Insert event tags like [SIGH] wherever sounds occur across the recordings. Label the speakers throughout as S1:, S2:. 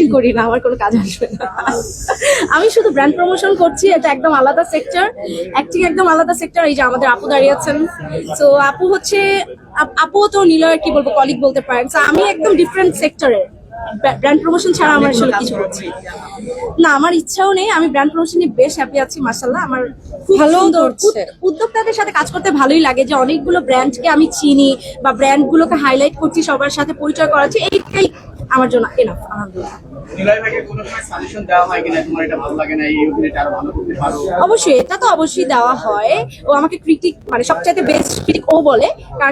S1: Acting করি না আমার কোনো কাজ আসবে না। আমি শুধু ব্র্যান্ড প্রমোশন করছি এটা একদম আলাদা সেক্টর অ্যাক্টিং একদম আলাদা সেক্টর এই যে আমাদের আপু দাঁড়িয়ে আছেন। তো আপু হচ্ছে আপু তো নিলয়ের কি বলব কলিগ বলতে পারেন। তো আমি একদম ডিফারেন্ট সেক্টরের ব্র্যান্ড প্রমোশন ছাড়া আমার আসলে কিছু হচ্ছে না আমার ইচ্ছাও নেই। আমি ব্র্যান্ড প্রমোশন বেশ হ্যাপি আছি মাসাল্লাহ আমার
S2: ভালো
S1: উদ্যোক্তাদের সাথে কাজ করতে ভালোই লাগে যে অনেকগুলো ব্র্যান্ডকে আমি চিনি বা ব্র্যান্ডগুলোকে হাইলাইট করছি সবার সাথে পরিচয় করাচ্ছি। এইটাই আমার জন্য এনাফ আলহামদুলিল্লাহ।
S3: হয়
S1: অবশ্যই এটা তো অবশ্যই দেওয়া হয়। ও আমাকে ক্রিটিক মানে সবচাইতে বেস্ট ক্রিটিক ও বলে।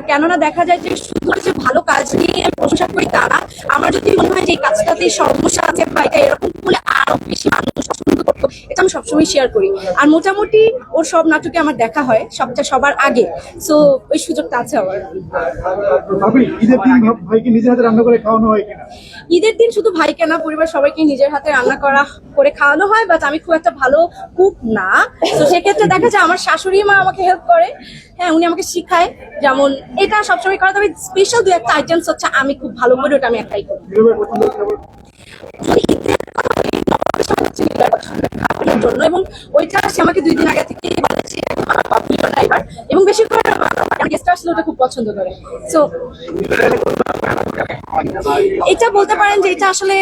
S1: কেননা দেখা যায় যে শুধু যে ভালো কাজ নিয়ে প্রশংসা করি তা না আমার যদি মনে হয় যে এই কাজটাতে সমস্যা আছে বা এটা এরকম বলে আরও বেশি মানুষ পছন্দ করতো এটা আমি সবসময় শেয়ার করি। আর মোটামুটি ওর সব নাটকে আমার দেখা হয় সবটা সবার আগে। সো ওই সুযোগটা আছে আমার।
S4: ঈদের দিন
S1: শুধু ভাইকে না পরিবার সবাইকে নিজের হাতে রান্না করা করে খাওয়ানো হয় বাট আমি খুব একটা ভালো কুক না। তো সেক্ষেত্রে দেখা যায় আমার শাশুড়ি মা আমাকে হেল্প করে। হ্যাঁ উনি আমাকে শিখায় যেমন এটা সবসময় করা। তবে স্পেশাল দু একটা আইটেমস হচ্ছে আমি খুব ভালো করে ওটা আমি একটাই করি জন্য এবং ওইটা আমাকে দুই দিন আগে থেকে বলেছে ড্রাইভার এবং বেশি করে গেস্ট আসলে ওটা খুব পছন্দ করে। সো এটা বলতে পারেন যে এটা আসলে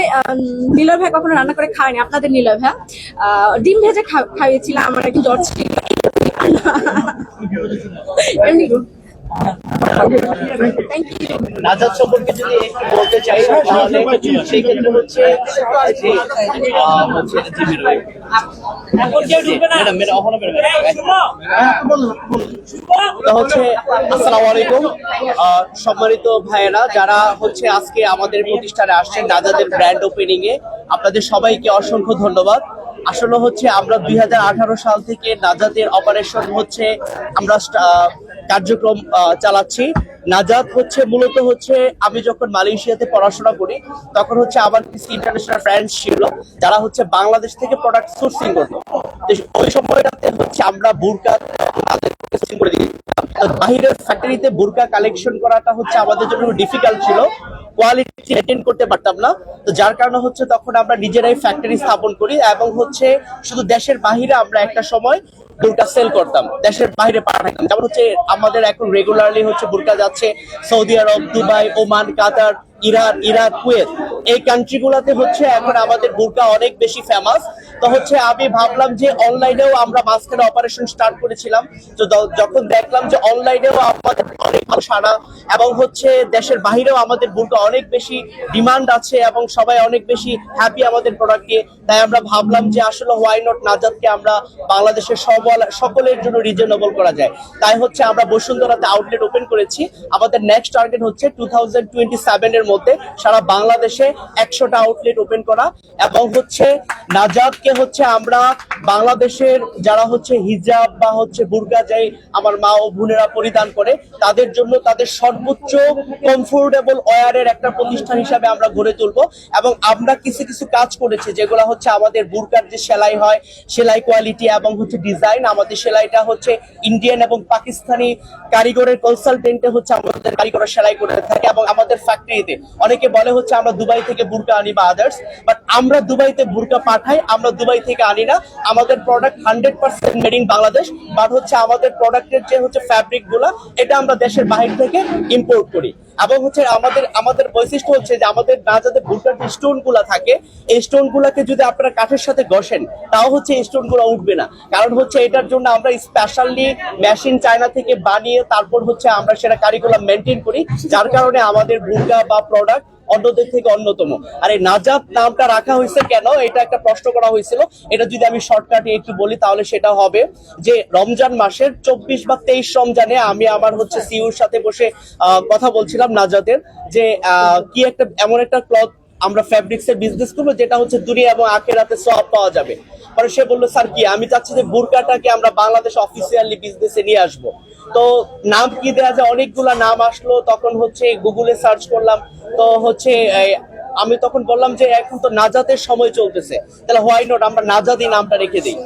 S1: নীলয় ভাই কখনো রান্না করে খায়নি। আপনাদের নীলয় ভাই আহ, ডিম ভেজে খাইয়েছিলাম আমার একটু জ্বর ছিল। [LAUGHS] এমনি।
S5: নাজাদ সম্পর্কে যদি একটু বলতে চাই, তাহলে সেই ক্ষেত্রে হচ্ছে সম্মানিত ভাইয়েরা, যারা হচ্ছে আজকে আমাদের প্রতিষ্ঠানে আসছেন নাজাদের ব্র্যান্ড ওপেনিং এ আপনাদের সবাইকে অসংখ্য ধন্যবাদ। আসলে হচ্ছে, আমরা দুই হাজার আঠারো সাল থেকে নাজাদের অপারেশন হচ্ছে, আমরা কার্যক্রম চালাচ্ছি। নাজাদ হচ্ছে, মূলত হচ্ছে, আমি যখন মালয়েশিয়াতে পড়াশোনা করি, তখন হচ্ছে আমার কিছু ইন্টারন্যাশনাল ফ্রেন্ডস ছিল, যারা হচ্ছে বাংলাদেশ থেকে প্রোডাক্ট সোর্সিং করতো। ওই সময়টাতে হচ্ছে আমরা বুরকা সোর্সিং করে দিই বাহিরের ফ্যাক্টরিতে বুরকা কালেকশন করাটা হচ্ছে আমাদের জন্য ডিফিকাল্ট ছিল। কোয়ালিটি মেনটেন করতে পারতাম না। তো যার কারণে হচ্ছে তখন আমরা নিজেরাই ফ্যাক্টরি স্থাপন করি এবং হচ্ছে শুধু দেশের বাহিরে আমরা একটা সময় বুরকা সেল করতাম, দেশের বাইরে পাঠাতাম। যেমন হচ্ছে আমাদের এখন রেগুলারলি হচ্ছে বুরকা যাচ্ছে, Saudi Arab, Dubai, Oman, Qatar Iran Iraq, Kuwait. এই কান্ট্রি গুলাতে হচ্ছে এখন আমাদের বুরকা অনেক বেশি ফেমাস তো হচ্ছে আমি ভাবলাম যে অনলাইনেও আমরা মাঝখানে অপারেশন স্টার্ট করেছিলাম। তো যখন দেখলাম যে অনলাইনেও আমাদের অনেক সাড়া এবং হচ্ছে দেশের বাইরেও আমাদের বুরকা অনেক বেশি ডিমান্ড আছে এবং সবাই অনেক বেশি হ্যাপি আমাদের প্রোডাক্ট নিয়ে তাই আমরা ভাবলাম যে আসলে হোয়াই নট নাজাদকে আমরা বাংলাদেশের সবল, সকলের জন্য রিজনেবল করা যায়। তাই হচ্ছে আমরা বসুন্ধরাতে আউটলেট ওপেন করেছি। আমাদের নেক্সট টার্গেট হচ্ছে টু থাউজেন্ড টোয়েন্টি সেভেনের মধ্যে সারা বাংলাদেশে একশোটা আউটলেট ওপেন করা এবং হচ্ছে নাজাদকে হচ্ছে আমরা বাংলাদেশের যারা হচ্ছে হিজাব বা হচ্ছে বুর্গা যাই আমার মা ও বোনেরা পরিধান করে, তাদের জন্য তাদের সর্বোচ্চ কমফোর্টেবল ওয়ারের একটা প্রতিষ্ঠান হিসাবে আমরা গড়ে তুলবো এবং আমরা কিছু কিছু কাজ করেছি যেগুলো হচ্ছে আমাদের বুরকার যে সেলাই হয়, সেলাই কোয়ালিটি এবং হচ্ছে ডিজাইন আমাদের সেলাইটা হচ্ছে ইন্ডিয়ান এবং পাকিস্তানি কারিগরের কনসালটেন্টে হচ্ছে আমাদের কারিগরের সেলাই করে থাকে এবং আমাদের ফ্যাক্টরিতে অনেকে বলে হচ্ছে আমরা দুবাই থেকে বুরকা আনি বা আদার্স বাট আমরা দুবাইতে বুরকা পাঠাই, আমরা দুবাই থেকে আনি না। আমাদের product hundred percent made in Bangladesh but হচ্ছে আমাদের প্রোডাক্টের যে হচ্ছে ফ্যাব্রিকগুলা, এটা আমরা দেশের বাহির থেকে ইম্পোর্ট করি। এবং হচ্ছে আমাদের আমাদের বৈশিষ্ট্য হচ্ছে যে আমাদের না যাতে বুরকার যে স্টোনগুলা থাকে, এই স্টোন গুলাকে যদি আপনারা কাঠের সাথে ঘষেন, তাও হচ্ছে এই স্টোনগুলা উঠবে না। কারণ হচ্ছে এটার জন্য আমরা স্পেশালি মেশিন চায়না থেকে বানিয়ে তারপর হচ্ছে আমরা সেটা কারিকুলাম মেনটেন করি, যার কারণে আমাদের ভুট্টা বা প্রোডাক্ট অন্যদের থেকে অন্যতম। আর এই নাজাত নামটা রাখা হয়েছে কেন? এটা একটা প্রশ্ন করা হয়েছিল। এটা যদি আমি শর্টকাটে একটু বলি, তাহলে সেটা হবে যে রমজান মাসের চব্বিশ বা তেইশ রমজানে আমি আমার হচ্ছে সিউর সাথে বসে কথা বলছিলাম নাজাতের যে কি একটা এমন একটা ক্লথ আমরা ফ্যাব্রিক্স এর বিজনেস করব, যেটা হচ্ছে দুনিয়া এবং আখেরাতে সব পাওয়া যাবে। পরে সে বলল, স্যার, কি? আমি চাচ্ছি যে বুরকাটাকে আমরা বাংলাদেশ অফিসিয়ালি বিজনেসে নিয়ে আসব। তো নাম কি দেওয়া যায়? অনেকগুলা নাম আসলো, তখন হচ্ছে গুগলে সার্চ করলাম, তো হচ্ছে আমি তখন বললাম যে এখন তো নাজাতের সময় চলতেছে। তাহলে হোয়াই নট আমরা নাজাদি নামটা রেখে দিই।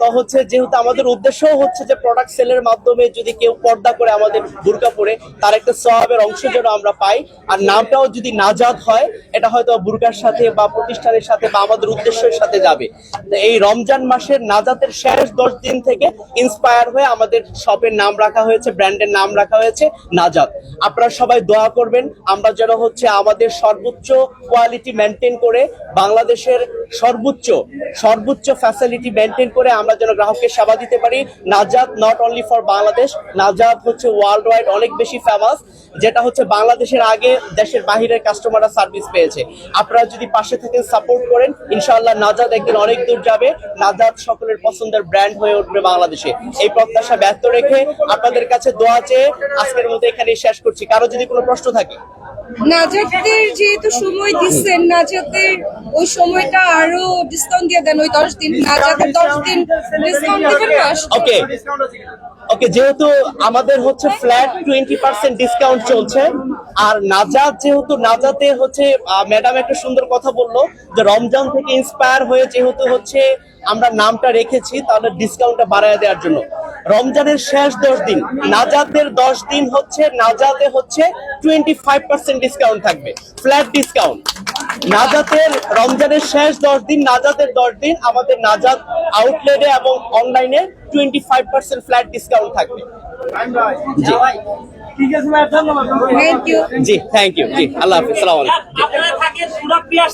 S5: তো হচ্ছে যেহেতু আমাদের উদ্দেশ্য হচ্ছে যে প্রোডাক্ট সেলের মাধ্যমে যদি কেউ পর্দা করে আমাদের বুরকা পরে তার একটা সহাবের অংশ যেন আমরা পাই। আর নামটাও যদি নাজাদ হয় এটা হয়তো বুরকার সাথে বা প্রতিষ্ঠানের সাথে বা আমাদের উদ্দেশ্যের সাথে যাবে। তো এই রমজান মাসের নাজাতের শেষ দশ দিন থেকে ইন্সপায়ার হয়ে আমাদের শপের নাম রাখা হয়েছে ব্র্যান্ডের নাম রাখা হয়েছে নাজাত আপনারা সবাই দোয়া করবেন। আমরা যেন হচ্ছে আমাদের সর্বোচ্চ কোয়ালিটি মেনটেন করে বাংলাদেশের সর্বোচ্চ সর্বোচ্চ ফ্যাসিলিটি মেনটেন করে আমরা যেন গ্রাহককে সেবা দিতে পারি। নাজাদ নট অনলি ফর বাংলাদেশ, নাজাদ হচ্ছে ওয়ার্ল্ড ওয়াইড অনেক বেশি ফেমাস যেটা হচ্ছে বাংলাদেশের আগে দেশের বাহিরের কাস্টমাররা সার্ভিস পেয়েছে। আপনারা যদি পাশে থেকে সাপোর্ট করেন, ইনশাআল্লাহ নাজাদ একদিন অনেক দূর যাবে। নাজাদ সকলের পছন্দের ব্র্যান্ড হয়ে উঠবে বাংলাদেশে। এই প্রত্যাশা ব্যর্থ রেখে আপনাদের কাছে দোয়া চেয়ে আজকের মতো এখানে শেষ করছি। কারও যদি কোনো প্রশ্ন থাকে?
S2: নাজাতের যেহেতু সময় দিচ্ছেন নাজাতের ওই সময়টা আরও ডিসকাউন্ট দিয়ে দেন, ওই দশ দিন নাজাতের দশ দিন ডিসকাউন্ট দিবেন না?
S5: ওকে ওকে যেহেতু আমাদের হচ্ছে ফ্ল্যাট টোয়েন্টি পার্সেন্ট ডিসকাউন্ট চলছে, আর নাজাত যেহেতু নাজাতে হচ্ছে ম্যাডাম একটা সুন্দর কথা বলল, যে রমজান থেকে ইন্সপায়ার হয়ে যেহেতু হচ্ছে আমরা নামটা রেখেছি, তাহলে ডিসকাউন্টটা বাড়ায় দেওয়ার জন্য। রমজানের শেষ দশ দিন নাজাতের দশ দিন হচ্ছে নাজাতে হচ্ছে টোয়েন্টি ফাইভ পার্সেন্ট ডিসকাউন্ট থাকবে ফ্ল্যাট ডিসকাউন্ট নাজাতের রমজানের শেষ দশ দিন নাজাতের দশ দিন আমাদের নাজাত আউটলেটে এবং অনলাইনে twenty five percent flat discount থাকবে। জি।
S2: থ্যাংক ইউ
S5: জি থ্যাংক ইউ জি আল্লাহ হাফিজ সালাম